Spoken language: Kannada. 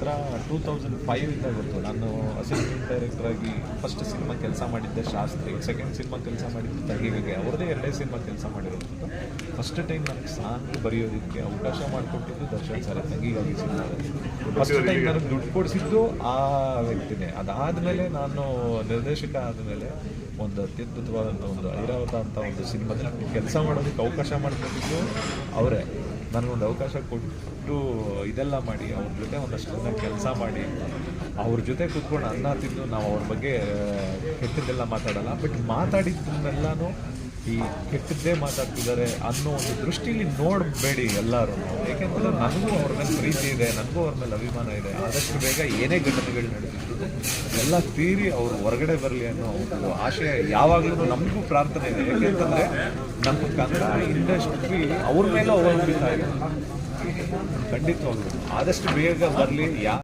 ಹತ್ರ ಟೂ ತೌಸಂಡ್ ಫೈವಿಂದ ಗೊತ್ತು ನಾನು ಅಸಿಸ್ಟೆಂಟ್ ಡೈರೆಕ್ಟರ್ ಆಗಿ ಫಸ್ಟ್ ಸಿನಿಮಾ ಕೆಲಸ ಮಾಡಿದ್ದೆ ಶಾಸ್ತ್ರಿ ಸೆಕೆಂಡ್ ಸಿನಿಮಾ ಕೆಲಸ ಮಾಡಿದ್ದು ತಗಿಗೆ ಅವ್ರದ್ದೇ ಎರಡೇ ಸಿನಿಮಾ ಕೆಲಸ ಮಾಡಿರೋದು ಫಸ್ಟ್ ಟೈಮ್ ನನಗೆ ಸಾಂಗ್ ಬರೆಯೋದಕ್ಕೆ ಅವಕಾಶ ಮಾಡಿಕೊಟ್ಟಿದ್ದು Darshan sir. Thangigagi cinema first time ನನಗೆ ದುಡ್ಡು ಕೊಡಿಸಿದ್ದು ಆ ವ್ಯಕ್ತಿನೇ. ಅದಾದಮೇಲೆ ನಾನು ನಿರ್ದೇಶಕ ಆದಮೇಲೆ ಒಂದು ಅತ್ಯದ್ಭುತವಾದಂಥ ಒಂದು ಐರಾವತ ಅಂತ ಒಂದು ಸಿನಿಮಾದಲ್ಲಿ ಕೆಲಸ ಮಾಡೋದಕ್ಕೆ ಅವಕಾಶ ಮಾಡಿಕೊಟ್ಟಿದ್ದು ಅವರೇ. ನನಗೊಂದು ಅವಕಾಶ ಕೊಟ್ಟು ಇದೆಲ್ಲ ಮಾಡಿ, ಅವ್ರ ಜೊತೆ ಒಂದಷ್ಟು ಕೆಲಸ ಮಾಡಿ, ಅವ್ರ ಜೊತೆ ಕೂತ್ಕೊಂಡು ಅನ್ನ ತಿಂದು ನಾವು ಅವ್ರ ಬಗ್ಗೆ ಕೆಟ್ಟದ್ದೆಲ್ಲ ಮಾತಾಡಲ್ಲ. ಬಟ್ ಮಾತಾಡಿದ್ದನ್ನೆಲ್ಲನೂ ಈ ಕೆಟ್ಟದ್ದೇ ಮಾತಾಡ್ತಿದ್ದಾರೆ ಅನ್ನೋ ಒಂದು ದೃಷ್ಟಿಲಿ ನೋಡಬೇಡಿ ಎಲ್ಲರೂ. ಯಾಕೆಂದ್ರೆ ನನಗೂ ಅವ್ರ ಮೇಲೆ ಪ್ರೀತಿ ಇದೆ, ನನಗೂ ಅವ್ರ ಮೇಲೆ ಅಭಿಮಾನ ಇದೆ. ಆದಷ್ಟು ಬೇಗ ಏನೇ ಘಟನೆಗಳು ನಡೆದಿದ್ದು ಎಲ್ಲ ತೀರಿ ಅವರು ಹೊರಗಡೆ ಬರಲಿ ಅನ್ನೋ ಒಂದು ಆಶಯ ಯಾವಾಗಲೂ ನಮಗೂ ಪ್ರಾರ್ಥನೆ ಇದೆ. ಯಾಕೆಂತಂದ್ರೆ ನಮ್ಮ ಕನ್ನಡ ಇಂಡಸ್ಟ್ರಿ ಅವ್ರ ಮೇಲೂ ಅವಲಂಬಿತ ಇದೆ ಖಂಡಿತವಾಗ್ಲೂ. ಆದಷ್ಟು ಬೇಗ ಬರಲಿ, ಯಾ